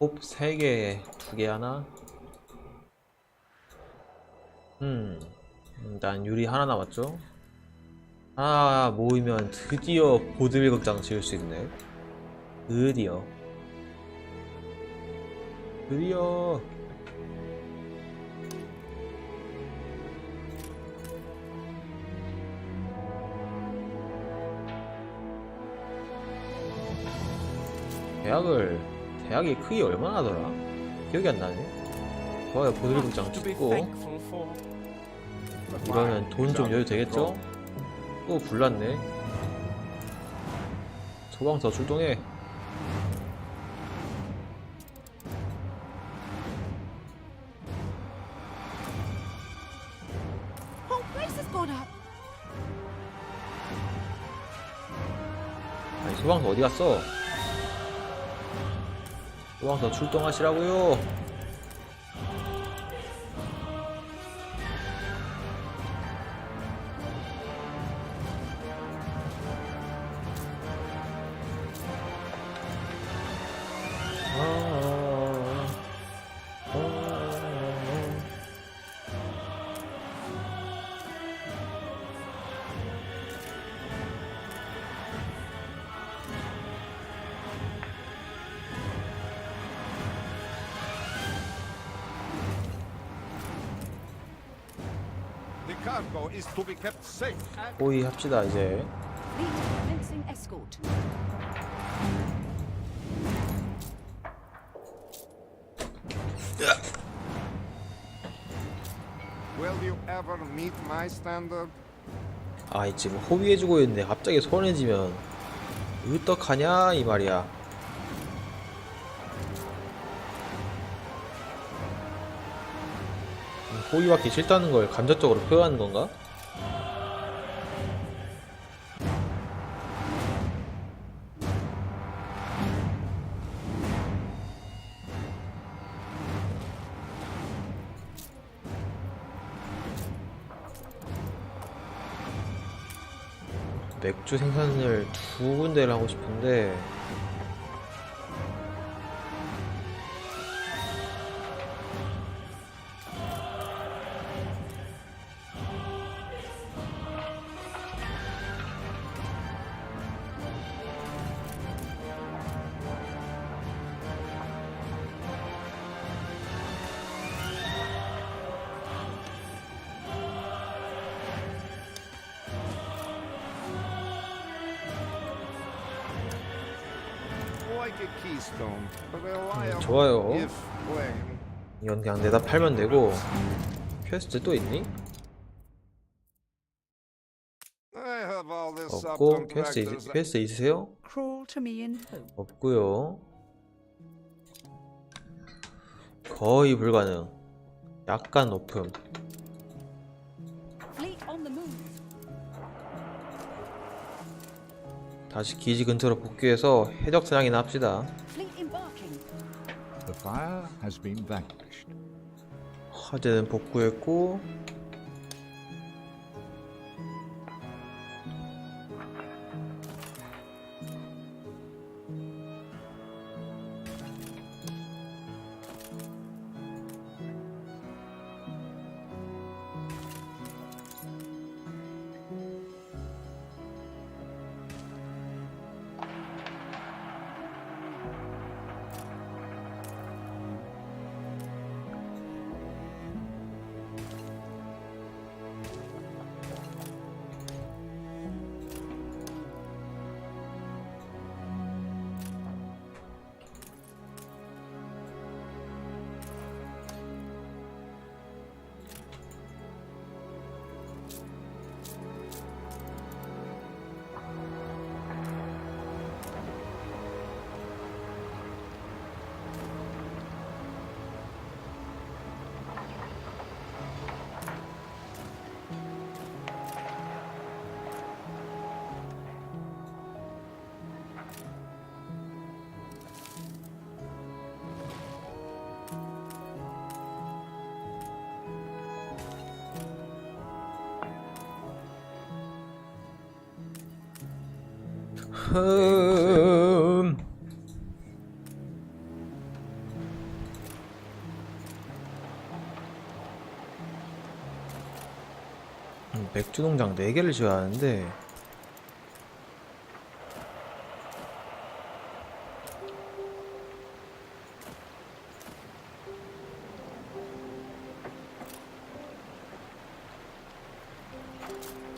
홉 3개, 2개 하나? 음, 일단 유리 하나 남았죠? 하나 모이면 드디어 보드빌 극장 지을 수 있네. 드디어. 드디어. 대학을, 대학이 크기 얼마나 하더라? 기억이 안 나네. 좋아요, 보드빌 극장 to be 찍고. 이러면 돈 좀 여유 되겠죠? 또 불났네. 소방서 출동해. Up. 아니 소방서 어디 갔어? 소방서 출동하시라고요. 호의 합시다 이제. Fleet commencing escort. Will you ever meet my standard? 아 지금 호위해주고 있는데 갑자기 소원해지면 어떡하냐 이 말이야 음, 호위받기 싫다는 걸 감정적으로 표현하는 건가? 맥주 생산을 두 군데를 하고 싶은데 이건 그냥 내다 팔면 되고 퀘스트 또 있니? 없고 퀘스트, 있. 퀘스트 있으세요? 없고요 거의 불가능 약간 높음. 다시 기지 근처로 복귀해서 해적 사냥이나 합시다. The fire has been vanquished. 화재는 복구했고 흠. 맥주 농장 4개를 지어야 하는데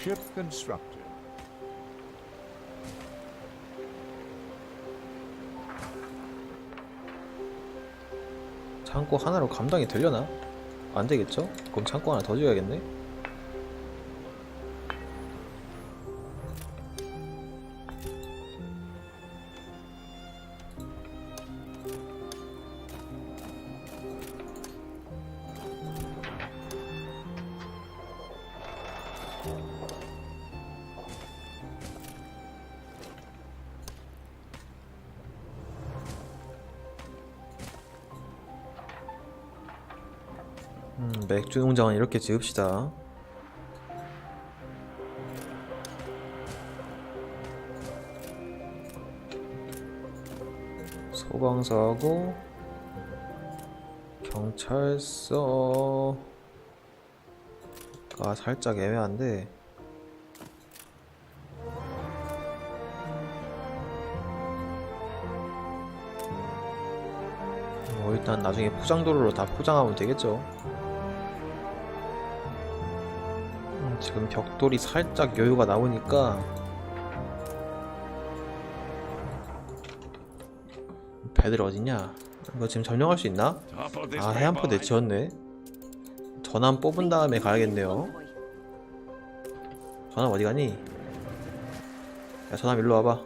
Ship constructed. 창고 하나로 감당이 되려나? 안 되겠죠? 그럼 창고 하나 더 지어야겠네. 주 농장은 이렇게 지읍시다. 소방서하고 경찰서가 살짝 애매한데 뭐 일단 나중에 포장도로로 다 포장하면 되겠죠. 지금 벽돌이 살짝 여유가 나오니까 배들 어딨냐? 이거 지금 점령할 수 있나? 아 해안포대. 지었네 전함 뽑은 다음에 가야겠네요. 전함 어디 가니? 야 전함 일로 와봐.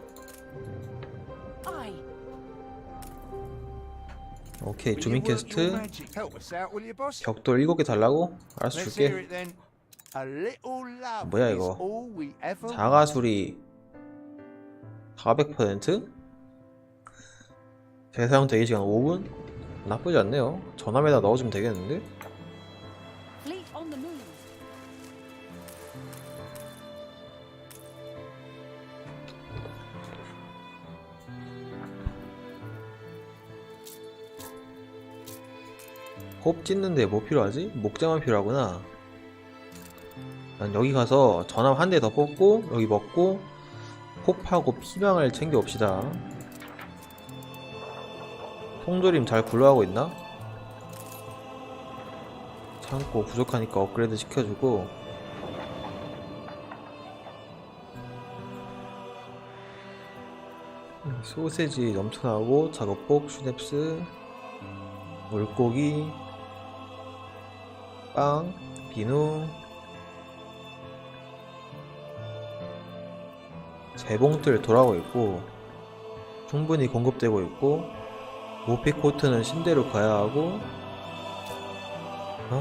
오케이 Will 주민 you work your 퀘스트 magic? Help us out, will you, boss? 벽돌 7개 달라고? hear 줄게 뭐야, 이거? 자가수리 400% 재사용 대기시간 5분? 나쁘지 않네요 전함에다 넣어주면 되겠는데? 홉 찢는데 뭐 필요하지? 목재만 필요하구나. 난 여기 가서 전함 한 대 더 뽑고 여기 먹고 홉하고 피망을 챙겨 옵시다. 통조림 잘 굴러가고 있나? 창고 부족하니까 업그레이드 시켜주고 음, 소세지 넘쳐나고 작업복 슈냅스 물고기 빵 비누 재봉틀 돌아오고 있고 충분히 공급되고 있고 모피 코트는 신대로 가야 하고 아...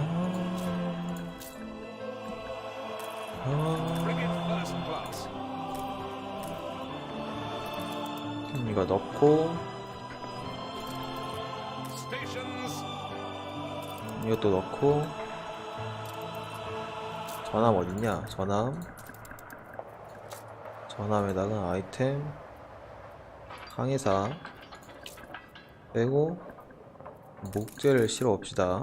아... 음, 이거 넣고. 이것도 넣고 전함 어딨냐? 전함 전함에다가 아이템 항해사 빼고 목재를 실어 옵시다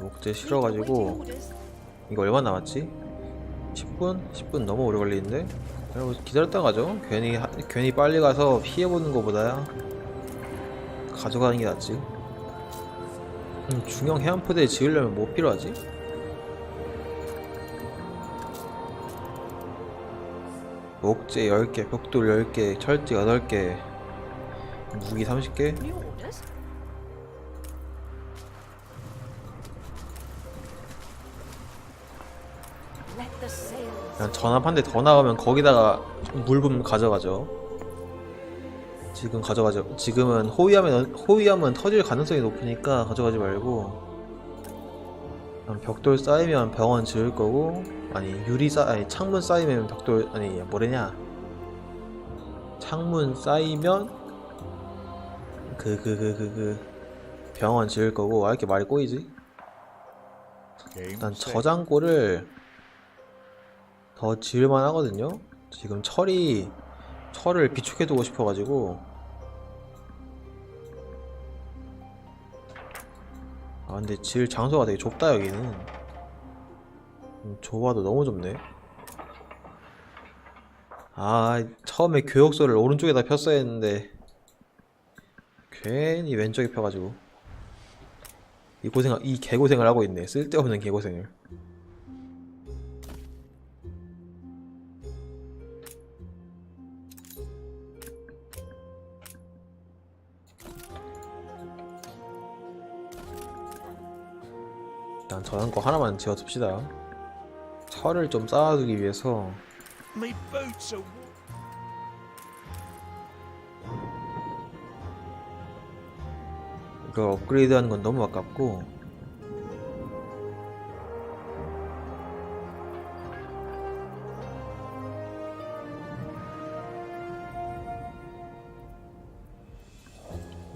목재 실어가지고. 이거 얼마 남았지? 10분? 10분 너무 오래 걸리는데? 기다렸다 가죠 괜히 하- 괜히 빨리 가서 피해보는 것보다야 가져가는 게 낫지 음, 중형 해안포대 지으려면 뭐 필요하지? 목재 10개, 벽돌 10개, 철제 8개 무기 30개? New orders. Let the sails. 그냥 전압 한 대 더 나가면 거기다가 물품 가져가죠. 지금 가져가죠. 지금은 호위하면 호위하면 터질 가능성이 높으니까 가져가지 말고 벽돌 쌓이면 병원 지을 거고 아니 유리 쌓 아니 창문 쌓이면 벽돌 아니 뭐래냐 창문 쌓이면 그 그 그 그그 병원 지을 거고 왜 이렇게 말이 꼬이지? 일단. 저장고를 더 지을만 하거든요. 지금 철이 철을 비축해 두고 싶어가지고. 아 근데 질 장소가 되게 좁다 여기는. 음, 좁아도 너무 좁네. 아 처음에 교역소를 오른쪽에다 폈어야 했는데 괜히 왼쪽에 펴가지고. 이 고생 이 개고생을 하고 있네. 쓸데없는 개고생을. 일단 저장고 하나만 지어둡시다. 철을 좀 쌓아두기 위해서. 이걸 업그레이드 하는 건 너무 아깝고.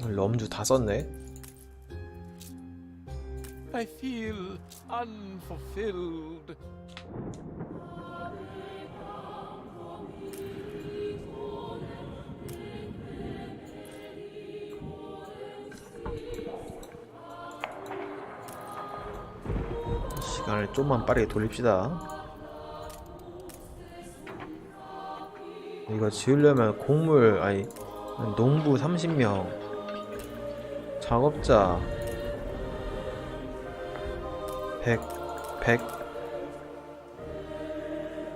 럼주 다 썼네 I feel unfulfilled. 시간을 좀만 빠르게 돌립시다 이거 지으려면 곡물 아니 농부 30명 작업자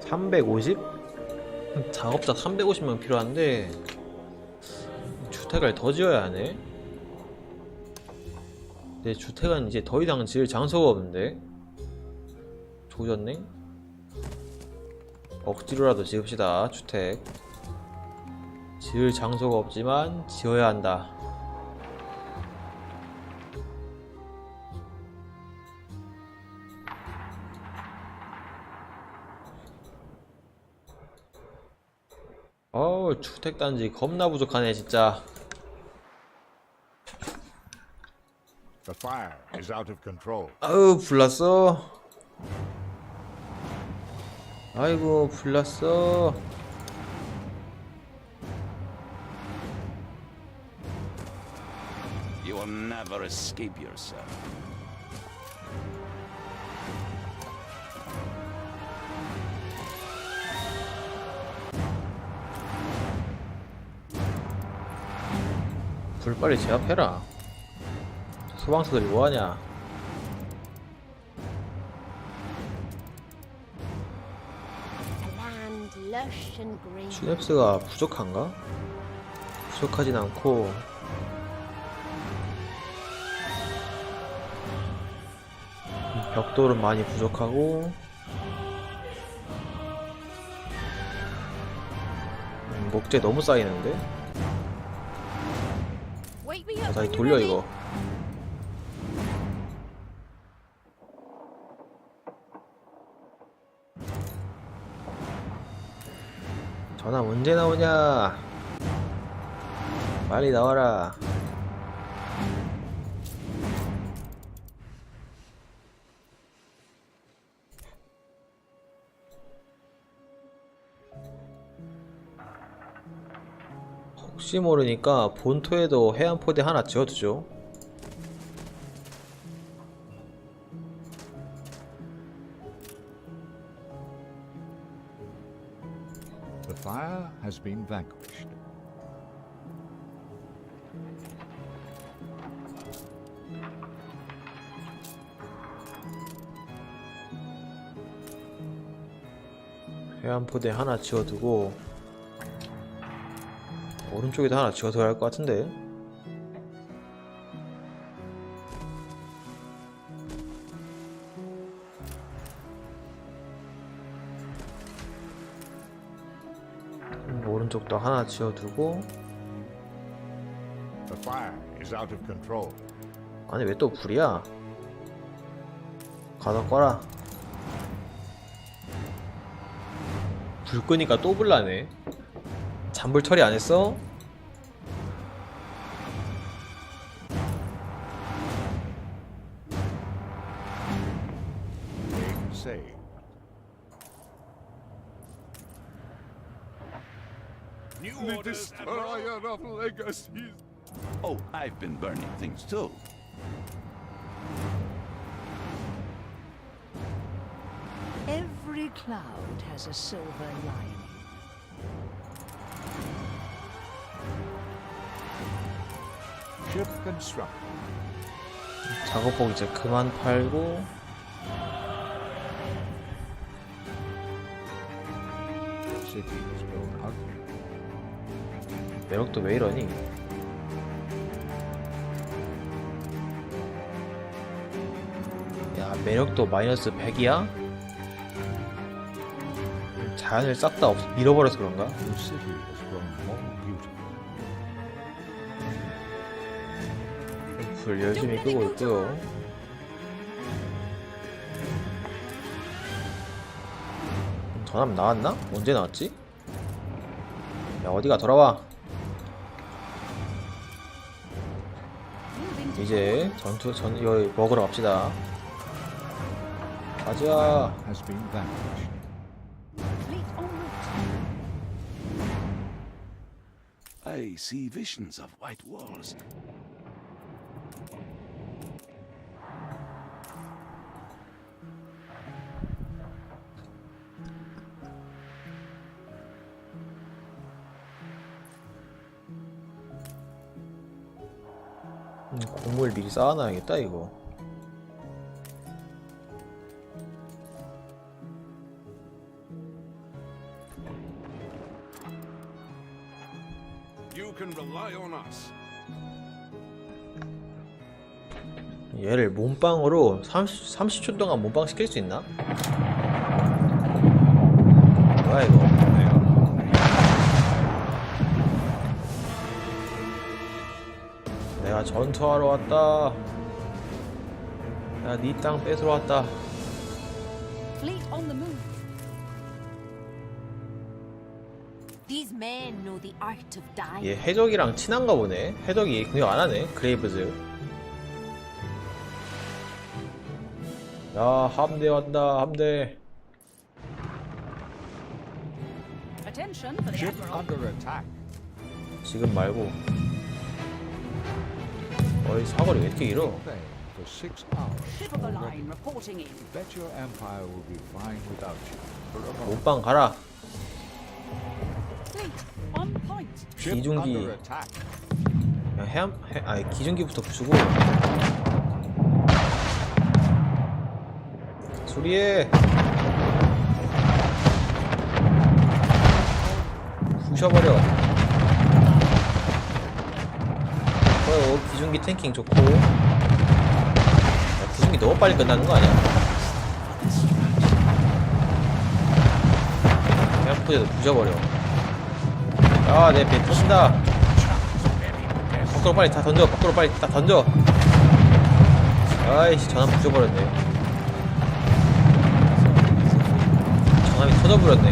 350? 작업자 350명 필요한데 주택을 더 지어야 하네 내 주택은 이제 더 이상 지을 장소가 없는데 조졌네? 억지로라도 지읍시다 주택 지을 장소가 없지만 지어야 한다 어우 주택단지 겁나 부족하네 진짜 The fire is out of control. 아우 불났어 아이고 불났어 You will never escape yourself. 불 빨리 제압해라 소방서들이 뭐하냐. 시냅스가 부족한가? 부족하진 않고 벽돌은 많이 부족하고 음, 목재 너무 쌓이는데? 어, up 다시 돌려. 이거 전화 언제 나오냐 빨리 나와라 혹시 모르니까 본토에도 해안포대 하나 지어두죠 The fire has been vanquished. 해안포대 하나 지어두고 오른쪽에도 하나 지어둬야 할 것 같은데. 음, 오른쪽도 하나 지어두고. The fire is out of control. 아니 왜 또 불이야? 가서 꺼라. 불 끄니까 또 불나네 Oh, I've been burning things too. Every cloud has a silver lining. 작업복 이제 그만 팔고. 매력도 왜 이러니? 야 매력도 마이너스 100이야? 자연을 싹 다 잃어버려서 그런가? 불 열심히 끄고 있고요. 전함 나왔나? 언제 나왔지? 야 어디가 돌아와 이제 전투 전 여기 먹으러 갑시다 가자. I see visions of white walls. 음, 곡물 미리 쌓아놔야겠다 이거. 얘를 몸빵으로 30, 30초 동안 몸빵 시킬 수 있나? 뭐야 이거 전투하러 왔다 야니 땅 뺏으러 왔다 Fleet on the move. These men know the art of dying. 얘 해적이랑 친한가 보네 해적이 공격 안 하네 그레이브즈 야 함대 왔다 함대 Attention for the Ship Admiral. under attack. 지금 말고 어이 사거리 왜 이렇게 길어 Play for six hours. Ship of the line reporting in. Bet your empire will be fine without you. For a moment. 몸빵 가라 on point. Attack. 야, 해암 해, 아니 기준기부터 부수고 수리해 부셔버려 좋아요 기준기 탱킹 좋고. 야, 기준기 너무 빨리 끝나는 거 아니야? 해암 포제도 부셔버려. 야내배 터진다. 밖으로 빨리 다 던져 밖으로 빨리 다 던져. 아이씨 전함 부셔버렸네. 전함이 터져버렸네.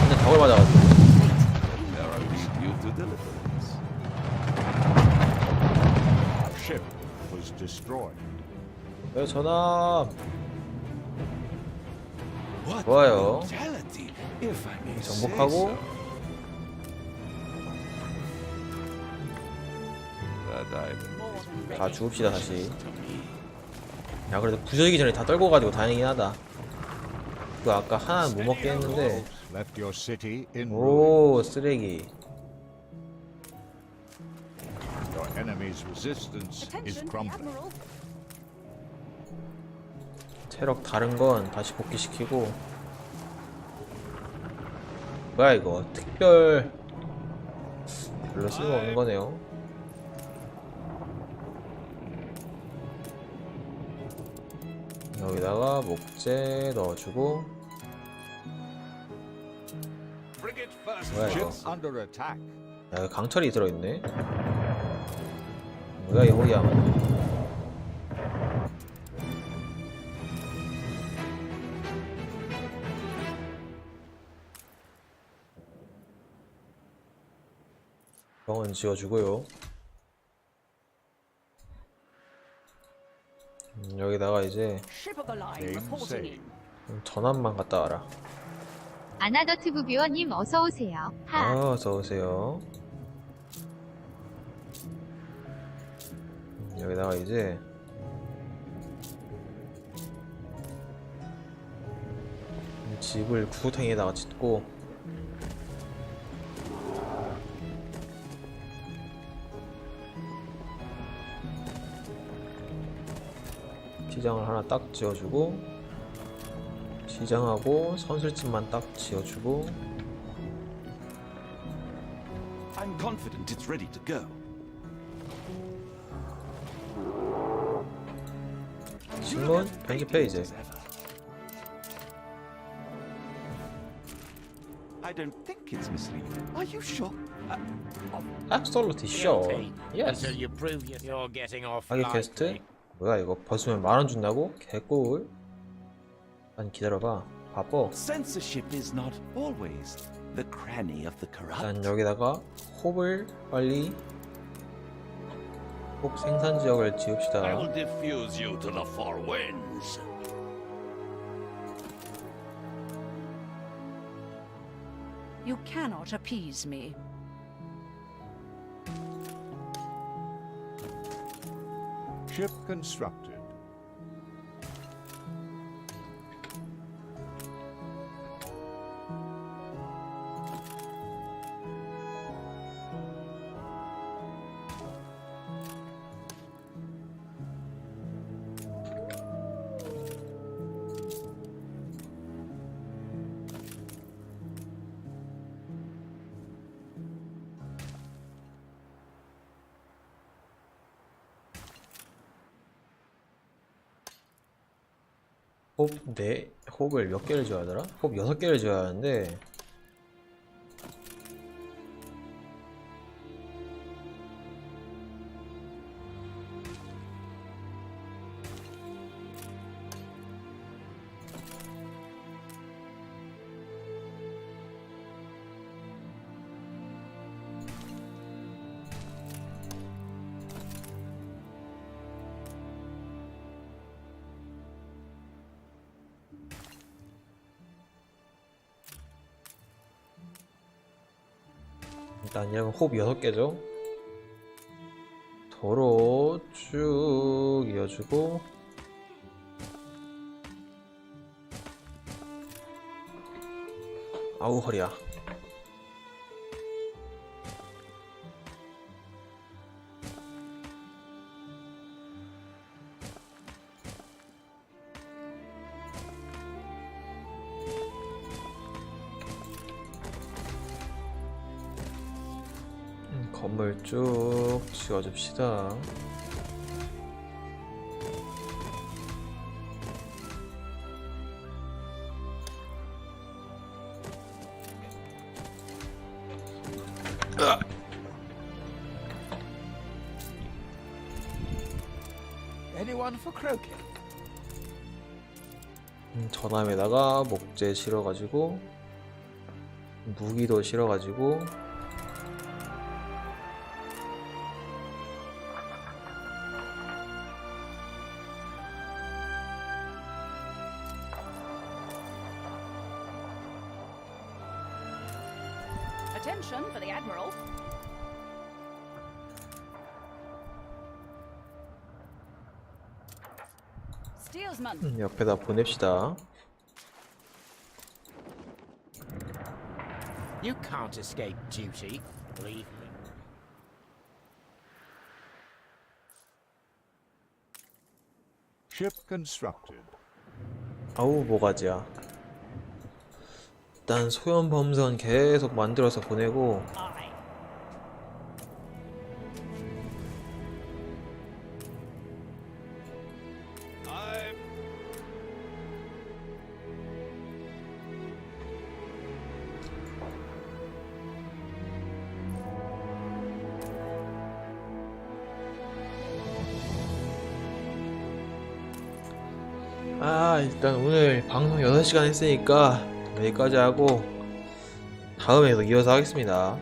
완전 덕을 맞아가지고 야 전함 What 좋아요 정복하고 so. That I've More than 다. 죽읍시다 다시. 야 그래도 부서지기 전에 다 떨궈가지고 다행이긴 하다 그거 아까 하나는 못 먹게 했는데 Wolves left your city in ruins. 오 쓰레기 Your enemy's resistance is crumbling. 체력 다른 건 다시 복귀시키고. 뭐야 이거. 특별 별로 쓸모없는 거네요. 여기다가 목재 넣어주고. 뭐야 이거. 야 강철이 들어있네. 뭐야 이 호리함은 병원 지어주고요 음, 여기다가 이제. 전함만 갔다 와라 아나더트 부 비원님 어서 오세요. 하. 아, 어서 오세요. 음, 여기다가 이제 집을 구석탱이에다가 짓고 시장을 하나 딱 지어주고 시장하고 선술집만 딱 지어주고 I'm confident it's ready to go. 신문 편집해 이제. I don't think it's misleading. Are you sure? Absolutely sure Yes Until you prove you're- getting off 퀘스트 lightly. 뭐야 이거 벗으면 만 원 준다고? 개꿀 아니 기다려봐 바빠 일단. 여기다가 홉을 빨리 홉 생산 지역을 지읍시다. You cannot appease me. Ship constructed. 네, 홉을 몇 개를 지어야 하더라? 홉 여섯 개를 지어야 하는데 일단 이런 홉 여섯 개죠? 도로 쭉 이어주고 아우 허리야 건물 쭉 지어줍시다. 음, 전함에다가 목재 실어가지고 무기도 실어가지고 Attention for the Admiral. Steelsman. 음, 옆에다 보냅시다. You can't escape duty, believe me. Ship constructed. 아우 모가지야. 일단 소형 범선 계속 만들어서 보내고. 아 일단 오늘 방송 6시간 했으니까 여기까지 하고 다음에도 이어서 하겠습니다.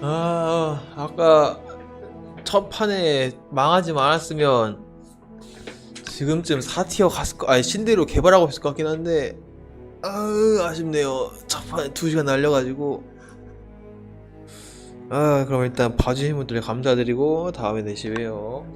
아 아까 첫 판에 망하지 말았으면 지금쯤 4티어 갔을 거 아니 신대로 개발하고 있을 것 같긴 한데 아으 아쉽네요 첫 판에 2시간 날려가지고 아 그럼 일단 봐주신 분들 감사드리고 다음에 내시 봬요